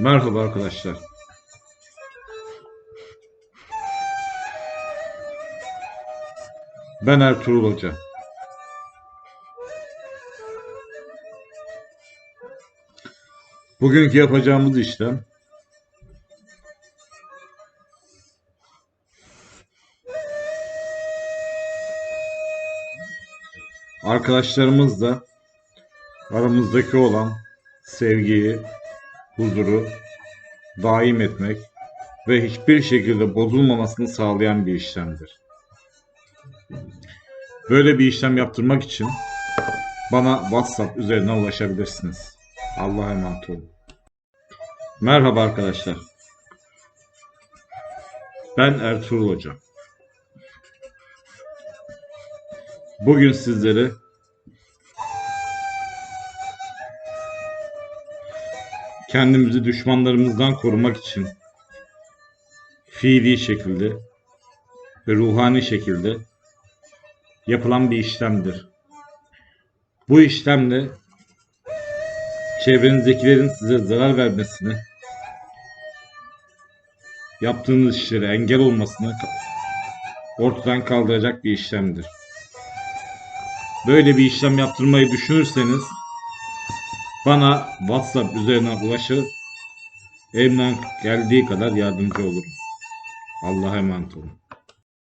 Merhaba arkadaşlar. Ben Ertuğrul Hoca. Bugünkü yapacağımız işlem arkadaşlarımızla aramızdaki olan sevgiyi, huzuru daim etmek ve hiçbir şekilde bozulmamasını sağlayan bir işlemdir. Böyle bir işlem yaptırmak için bana WhatsApp üzerinden ulaşabilirsiniz. Allah'a emanet olun. Merhaba arkadaşlar. Ben Ertuğrul Hoca. Bugün sizlere kendimizi düşmanlarımızdan korumak için fiili şekilde ve ruhani şekilde yapılan bir işlemdir. Bu işlemle çevrenizdekilerin size zarar vermesini, yaptığınız işlere engel olmasını ortadan kaldıracak bir işlemdir. Böyle bir işlem yaptırmayı düşünürseniz bana WhatsApp üzerinden ulaşır, elimden geldiği kadar yardımcı olurum. Allah'a emanet olun.